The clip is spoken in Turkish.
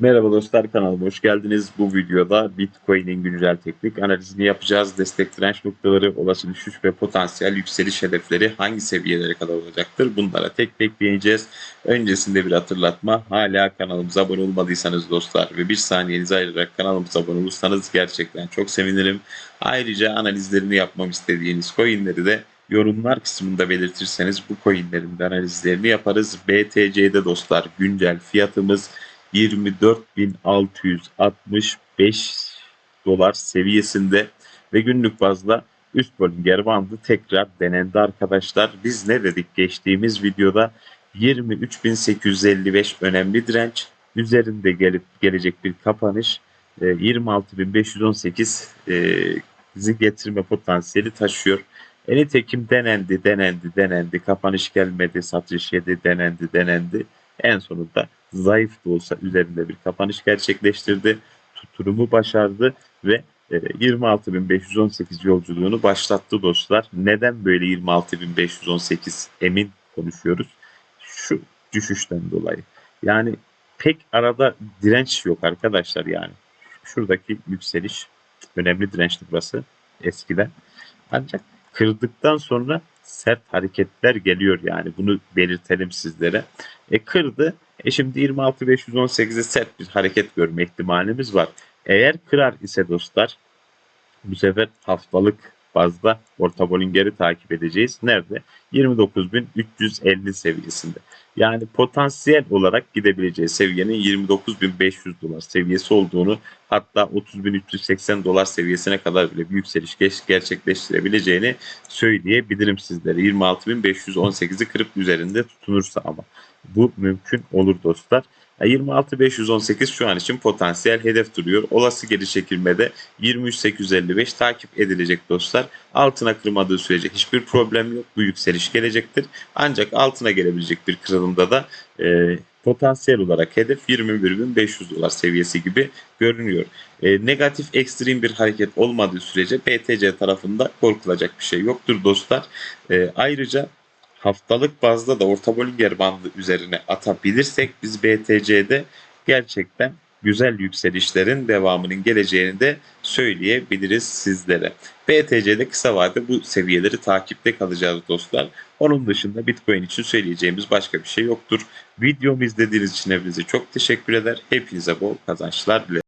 Merhaba dostlar kanalıma hoş geldiniz. Bu videoda Bitcoin'in güncel teknik analizini yapacağız. Destek direnç noktaları, olası düşüş ve potansiyel yükseliş hedefleri hangi seviyelere kadar olacaktır? Bunlara tek tek değineceğiz. Öncesinde bir hatırlatma. Hala kanalımıza abone olmadıysanız dostlar ve bir saniyenizi ayırarak kanalımıza abone olursanız gerçekten çok sevinirim. Ayrıca analizlerini yapmam istediğiniz coinleri de yorumlar kısmında belirtirseniz bu coinlerin analizlerini yaparız. BTC'de dostlar güncel fiyatımız 24.665 dolar seviyesinde ve günlük bazda üst Bollinger bandı tekrar denendi arkadaşlar. Biz ne dedik geçtiğimiz videoda 23.855 önemli direnç üzerinde gelip gelecek bir kapanış e, 26.518 e, bizi getirme potansiyeli taşıyor. E nitekim denendi, denendi, denendi. Kapanış gelmedi, satış yedi, denendi, denendi. En sonunda zayıf da olsa üzerinde bir kapanış gerçekleştirdi. Tuturumu başardı ve e, 26.518 yolculuğunu başlattı dostlar. Neden böyle 26.518 emin konuşuyoruz? Şu düşüşten dolayı. Yani pek arada direnç yok arkadaşlar yani. Şuradaki yükseliş önemli dirençti burası eskiden. Ancak kırdıktan sonra sert hareketler geliyor yani bunu belirtelim sizlere. E kırdı. E şimdi 26.518'e sert bir hareket görme ihtimalimiz var. Eğer kırar ise dostlar bu sefer haftalık bazda orta Bollinger'i takip edeceğiz. Nerede? 29.350 seviyesinde. Yani potansiyel olarak gidebileceği seviyenin 29.500 dolar seviyesi olduğunu hatta 30.380 dolar seviyesine kadar bile bir yükseliş gerçekleştirebileceğini söyleyebilirim sizlere. 26.518'i kırıp üzerinde tutunursa ama. Bu mümkün olur dostlar. 26.518 şu an için potansiyel hedef duruyor. Olası geri çekilmede 23.855 takip edilecek dostlar. Altına kırmadığı sürece hiçbir problem yok. Bu yükseliş gelecektir. Ancak altına gelebilecek bir kırılımda da e, potansiyel olarak hedef 21.500 dolar seviyesi gibi görünüyor. E, negatif ekstrem bir hareket olmadığı sürece BTC tarafında korkulacak bir şey yoktur dostlar. E, ayrıca haftalık bazda da orta Bollinger bandı üzerine atabilirsek biz BTC'de gerçekten güzel yükselişlerin devamının geleceğini de söyleyebiliriz sizlere. BTC'de kısa vade bu seviyeleri takipte kalacağız dostlar. Onun dışında Bitcoin için söyleyeceğimiz başka bir şey yoktur. Videomu izlediğiniz için hepinize çok teşekkür eder. Hepinize bol kazançlar dilerim.